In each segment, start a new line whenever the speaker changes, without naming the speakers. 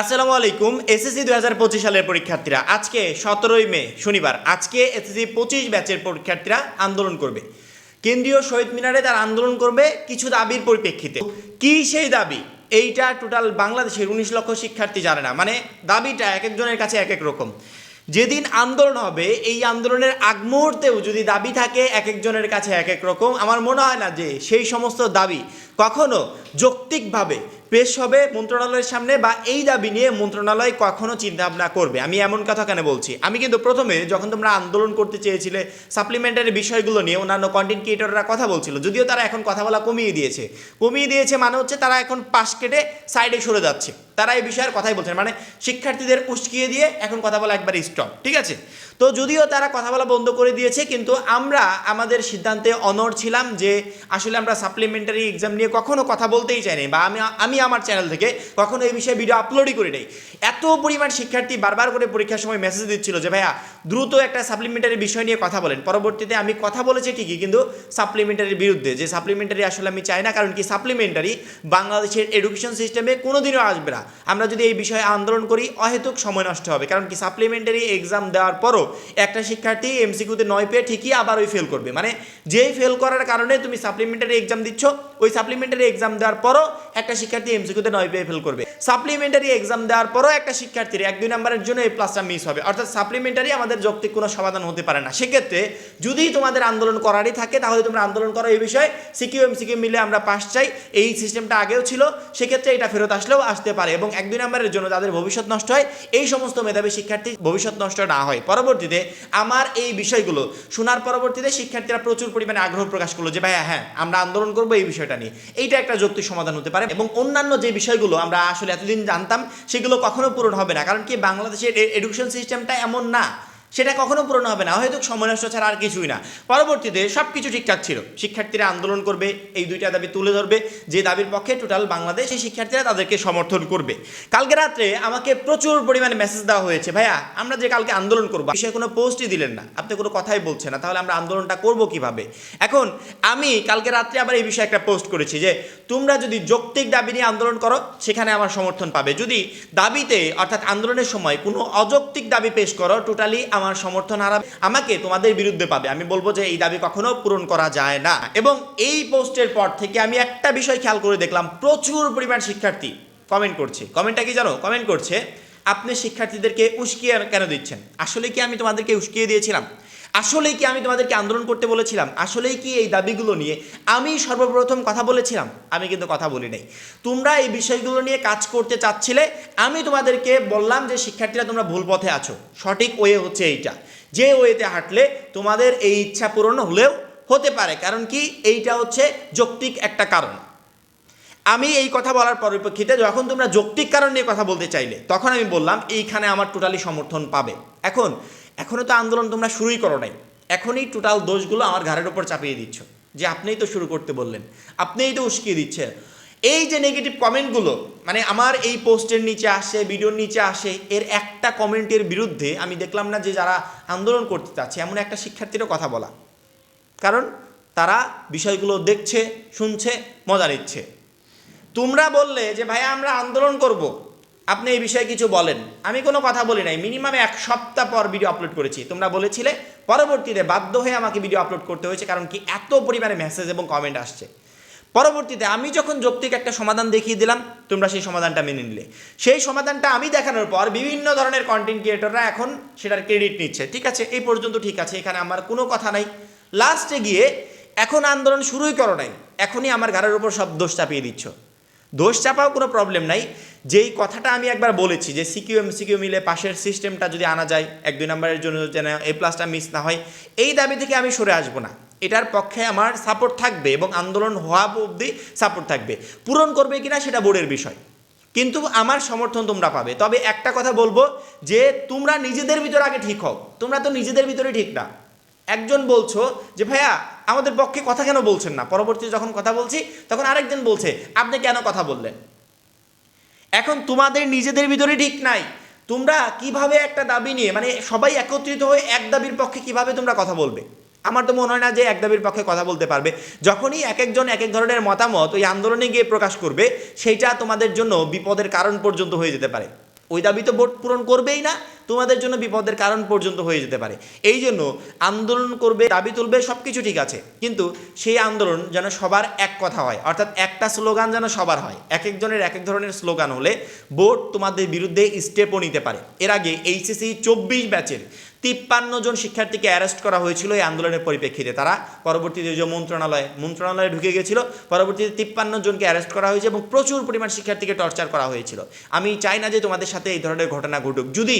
আসসালামু আলাইকুম, এসএসসি দুই হাজার পঁচিশ সালের পরীক্ষার্থীরা। আজকে সতেরোই মে, শনিবার। আজকে এসএসসি পঁচিশ ব্যাচের পরীক্ষার্থীরা আন্দোলন করবে। কেন্দ্রীয় শহীদ মিনারে তার আন্দোলন করবে কিছু দাবির পরিপ্রেক্ষিতে। কি সেই দাবি? এইটা টোটাল বাংলাদেশের উনিশ লক্ষ শিক্ষার্থী জানে না। মানে দাবিটা এক একজনের কাছে এক এক রকম। যেদিন আন্দোলন হবে, এই আন্দোলনের আগ মুহূর্তেও যদি দাবি থাকে এক একজনের কাছে এক এক রকম, আমার মনে হয় না যে সেই সমস্ত দাবি কখনো যৌক্তিকভাবে পেশ হবে মন্ত্রণালয়ের সামনে বা এই দাবি নিয়ে মন্ত্রণালয় কখনো চিন্তা ভাবনা করবে? আমি এমন কথা কেন বলছি? আমি কিন্তু প্রথমে যখন তোমরা আন্দোলন করতে চেয়েছিলে সাপ্লিমেন্টারি বিষয়গুলো নিয়ে অন্যান্য কন্টেন্ট ক্রিয়েটররা কথা বলছিল, যদিও তারা এখন কথা বলা কমিয়ে দিয়েছে। কমিয়ে দিয়েছে মানে হচ্ছে তারা এখন পাশ কেটে সাইডে সরে যাচ্ছে। তারা এই বিষয়ের কথাই বলছেন মানে শিক্ষার্থীদের উস্কিয়ে দিয়ে এখন কথা বলা একবার স্টপ ঠিক আছে? তো যদিও তারা কথা বলা বন্ধ করে দিয়েছে, কিন্তু আমরা আমাদের সিদ্ধান্তে অনর ছিলাম যে আসলে আমরা সাপ্লিমেন্টারি এক্সাম নিয়ে কখনো কথা বলতেই চাইনি বা আমি আমি আমার চ্যানেল থেকে কখনো এই বিষয়ে ভিডিও আপলোডই করি নাই। এত পরিমাণ শিক্ষার্থী বারবার করে পরীক্ষার সময় মেসেজ দিচ্ছিল যে, ভাইয়া, দ্রুত একটা সাপ্লিমেন্টারি বিষয় নিয়ে কথা বলেন। পরবর্তীতে আমি কথা বলেছি ঠিকই, কিন্তু সাপ্লিমেন্টারির বিরুদ্ধে। যে সাপ্লিমেন্টারি আসলে আমি চাই না, কারণ কি সাপ্লিমেন্টারি বাংলাদেশের এডুকেশন সিস্টেমে কোনোদিনও আসবে না। আমরা যদি এই বিষয়ে আন্দোলন করি, অহেতুক সময় নষ্ট হবে। কারণ কি সাপ্লিমেন্টারি এক্সাম দেওয়ার পরও একটা শিক্ষার্থী এমসিকিউতে নয় পেয়ে ঠিকই আবার ওই ফেল করবে। মানে যেই ফেল করার কারণে তুমি সাপ্লিমেন্টারি এক্সাম দিচ্ছ, ওই সাপ্লিমেন্টারি এক্সাম দেওয়ার পরও একটা শিক্ষার্থী এমসিকিউতে নয় পেয়ে ফেল করবে। সাপ্লিমেন্টারি এক্সাম দেওয়ার পরও একটা শিক্ষার্থীর এক দুই নম্বরের জন্য এই প্লাসটা মিস হবে। অর্থাৎ সাপ্লিমেন্টারি আমাদের যৌক্তিক কোনো সমাধান হতে পারে না। সেক্ষেত্রে যদি তোমাদের আন্দোলন করারই থাকে, তাহলে তোমরা আন্দোলন করো এই বিষয়ে। সিকিউ এমসিকিউ মিলে আমরা পাস চাই। এই সিস্টেমটা আগেও ছিল। সেক্ষেত্রে এটা ফেরত আসলেও আসতে পারে এবং এক দুই নম্বরের জন্য যাদের ভবিষ্যৎ নষ্ট হয়। এই সমস্ত মেধাবী শিক্ষার্থী ভবিষ্যৎ নষ্ট না হয়। পরবর্তীতে আমার এই বিষয়গুলো শোনার পরবর্তীতে শিক্ষার্থীরা প্রচুর পরিমাণে আগ্রহ প্রকাশ করল যে, ভাইয়া হ্যাঁ আমরা আন্দোলন করব এই বিষয়টা নিয়ে। এইটা একটা যৌক্তিক সমাধান হতে পারে এবং অন্যান্য যে বিষয়গুলো আমরা আসলে এতদিন জানতাম, সেগুলো কখনো পূরণ হবে না। কারণ কি, বাংলাদেশের এডুকেশন সিস্টেমটা এমন না। সেটা কখনো পূরণ হবে না। হয়তো সময় নষ্ট ছাড়া আর কিছুই না। পরবর্তীতে সব কিছু ঠিকঠাক ছিল। শিক্ষার্থীরা আন্দোলন করবে, এই দুইটা দাবি তুলে ধরবে। যে দাবির পক্ষে টোটাল বাংলাদেশ, সেই শিক্ষার্থীরা তাদেরকে সমর্থন করবে। কালকে রাত্রে আমাকে প্রচুর পরিমাণে মেসেজ দেওয়া হয়েছে, ভাইয়া, আমরা যে কালকে আন্দোলন করব, বিষয়ে কোনো পোস্টই দিলেন না। আপনি কোনো কথাই বলছেন না। তাহলে আমরা আন্দোলনটা করব কীভাবে? এখন আমি কালকে রাত্রে আবার এই বিষয়ে একটা পোস্ট করেছি যে, তোমরা যদি যৌক্তিক দাবি নিয়ে আন্দোলন করো, সেখানে আমার সমর্থন পাবে। যদি দাবিতে, অর্থাৎ আন্দোলনের সময় কোনো অযৌক্তিক দাবি পেশ করো টোটালি আমার সমর্থন হারাবে, আমাকে তোমাদের বিরুদ্ধে পাবে। আমি বলব যে এই দাবি কখনো পূরণ করা যায় না। এবং এই পোস্টের পর থেকে আমি একটা বিষয় খেয়াল করে দেখলাম, প্রচুর পরিমাণ শিক্ষার্থী কমেন্ট করছে। কমেন্টটা কি জানো? কমেন্ট করছে, আপনি শিক্ষার্থীদেরকে উস্কিয়ে কেন দিচ্ছেন? আসলে কি আমি তোমাদেরকে উস্কিয়ে দিয়েছিলাম? আসলেই কি আমি তোমাদেরকে আন্দোলন করতে বলেছিলাম? আসলেই কি এই দাবিগুলো নিয়ে আমি সর্বপ্রথম কথা বলেছিলাম? আমি কিন্তু কথা বলি নাই। তোমরা এই বিষয়গুলো নিয়ে কাজ করতে চাচ্ছিলে, আমি তোমাদেরকে বললাম যে, শিক্ষার্থীরা, তোমরা ভুল পথে আছো। সঠিক ওয়ে হচ্ছে এইটা। যে ওয়েতে হাঁটলে তোমাদের এই ইচ্ছা পূরণ হলেও হতে পারে। কারণ কি? এইটা হচ্ছে যৌক্তিক একটা কারণ। আমি এই কথা বলার পরিপ্রেক্ষিতে যখন তোমরা যৌক্তিক কারণ নিয়ে কথা বলতে চাইলে, তখন আমি বললাম, এইখানে আমার টোটালি সমর্থন পাবে। এখন এখনও তো আন্দোলন তোমরা শুরুই করো নাই। এখনই টোটাল দোষগুলো আমার ঘাড়ের ওপর চাপিয়ে দিচ্ছ, যে আপনিই তো শুরু করতে বললেন, আপনিই তো উস্কিয়ে দিচ্ছে। এই যে নেগেটিভ কমেন্টগুলো মানে আমার এই পোস্টের নিচে আসে ভিডিওর নিচে আসে, এর একটা কমেন্টের বিরুদ্ধে আমি দেখলাম না যে যারা আন্দোলন করতে চাচ্ছে, এমন একটা শিক্ষার্থীরও কথা বলা। কারণ তারা বিষয়গুলো দেখছে, শুনছে, মজা নিচ্ছে। তোমরা বললে যে ভাই আমরা আন্দোলন করব আপনি এই বিষয়ে কিছু বলেন। আমি কোনো কথা বলি নাই। মিনিমাম এক সপ্তাহ পর ভিডিও আপলোড করেছি। তোমরা বলেছিলে, পরবর্তীতে বাধ্য হয়ে আমাকে ভিডিও আপলোড করতে হয়েছে, কারণ কি এত পরিমাণে মেসেজ এবং কমেন্ট আসছে। পরবর্তীতে আমি যখন যৌক্তিক একটা সমাধান দেখিয়ে দিলাম, তোমরা সেই সমাধানটা মেনে নিলে। সেই সমাধানটা আমি দেখানোর পর বিভিন্ন ধরনের কন্টেন্ট ক্রিয়েটররা এখন সেটার ক্রেডিট নিচ্ছে। ঠিক আছে? এই পর্যন্ত ঠিক আছে। এখানে আমার কোনো কথা নাই। লাস্টে গিয়ে এখন আন্দোলন শুরুই করো নাই। এখনই আমার ঘাড়ের উপর সব দোষ চাপিয়ে দিচ্ছ। দোষ চাপাও কোনো প্রবলেম নাই। যেই কথাটা আমি একবার বলেছি যে সিকিউ এম, সিকিউ মিলে পাশের সিস্টেমটা যদি আনা যায়, এক, দুই নম্বরের জন্য যেন এ প্লাসটা মিস না হয়, এই দাবি থেকে আমি সরে আসব না। এটার পক্ষে আমার সাপোর্ট থাকবে এবং আন্দোলন হওয়া অবধি সাপোর্ট থাকবে। পূরণ করবে কিনা সেটা বোর্ডের বিষয়। কিন্তু আমার সমর্থন তোমরা পাবে। তবে একটা কথা বলব যে তোমরা নিজেদের ভিতরে আগে ঠিক হও। তোমরা তো নিজেদের ভিতরে ঠিক না। একজন বলছো যে, ভাইয়া, আমাদের পক্ষে কথা কেন বলছেন না? পরবর্তী যখন কথা বলছি, তখন আরেকজন বলছে, আপনি কেন কথা বললেন? এখন তোমাদের নিজেদের ভিতরে ঠিক নাই। তোমরা কীভাবে একটা দাবি নিয়ে মানে সবাই একত্রিত হয়ে এক দাবির পক্ষে কীভাবে তোমরা কথা বলবে? আমার তো মনে হয় না যে এক দাবির পক্ষে কথা বলতে পারবে। যখনই এক একজন এক এক ধরনের মতামত ওই আন্দোলনে গিয়ে প্রকাশ করবে, সেইটা তোমাদের জন্য বিপদের কারণ পর্যন্ত হয়ে যেতে পারে। ওই দাবি তো ভোট পূরণ করবেই না, তোমাদের জন্য বিপদের কারণ পর্যন্ত হয়ে যেতে পারে। এই জন্য আন্দোলন করবে, দাবি তুলবে সব কিছু ঠিক আছে। কিন্তু সেই আন্দোলন যেন সবার এক কথা হয়, অর্থাৎ একটা স্লোগান যেন সবার হয়। এক একজনের এক এক ধরনের স্লোগান হলে বোর্ড তোমাদের বিরুদ্ধে স্টেপও নিতে পারে। এর আগে এইচএসি চব্বিশ ব্যাচের তিপ্পান্ন জন শিক্ষার্থীকে অ্যারেস্ট করা হয়েছিল এই আন্দোলনের পরিপ্রেক্ষিতে। তারা পরবর্তীতে যে মন্ত্রণালয়ে মন্ত্রণালয়ে ঢুকে গেছিল, পরবর্তীতে তিপ্পান্ন জনকে অ্যারেস্ট করা হয়েছে এবং প্রচুর পরিমাণ শিক্ষার্থীকে টর্চার করা হয়েছিল। আমি চাই না যে তোমাদের সাথে এই ধরনের ঘটনা ঘটুক। যদি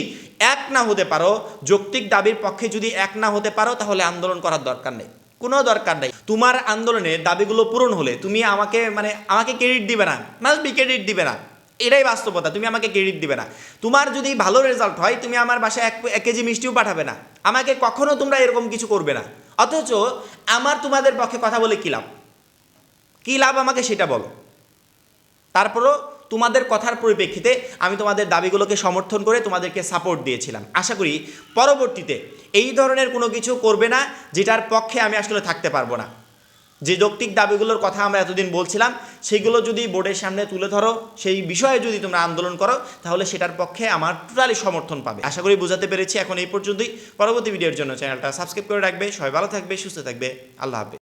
এক না হতে পারো, যৌক্তিক দাবির পক্ষে যদি এক না হতে পারো, তাহলে আন্দোলন করার দরকার নেই। কোনো দরকার নেই। তোমার আন্দোলনে দাবিগুলো পূরণ হলে তুমি আমাকে মানে আমাকে ক্রেডিট দিবে না। মাস্ট বি ক্রেডিট দিবে না। এটাই বাস্তবতা, তুমি আমাকে ক্রেডিট দিবে না। তোমার যদি ভালো রেজাল্ট হয়, তুমি আমার বাসায় এক এক কেজি মিষ্টিও পাঠাবে না। আমাকে কখনো তোমরা এরকম কিছু করবে না। অথচ আমার তোমাদের পক্ষে কথা বলে কী লাভ? কী লাভ আমাকে সেটা বলো। তারপরও তোমাদের কথার পরিপ্রেক্ষিতে আমি তোমাদের দাবিগুলোকে সমর্থন করে তোমাদেরকে সাপোর্ট দিয়েছিলাম। আশা করি পরবর্তীতে এই ধরনের কোনো কিছু করবে না, যেটার পক্ষে আমি আসলে থাকতে পারব না। যে যৌক্তিক দাবিগুলোর কথা আমরা এতদিন বলছিলাম, সেগুলো যদি বোর্ডের সামনে তুলে ধরো, সেই বিষয়ে যদি তোমরা আন্দোলন করো, তাহলে সেটার পক্ষে আমার টোটালি সমর্থন পাবে। আশা করি বোঝাতে পেরেছি, এখন এই পর্যন্তই। পরবর্তী ভিডিওর জন্য চ্যানেলটা সাবস্ক্রাইব করে রাখবে। সবাই ভালো থাকবে, সুস্থ থাকবে। আল্লাহ হাফেজ।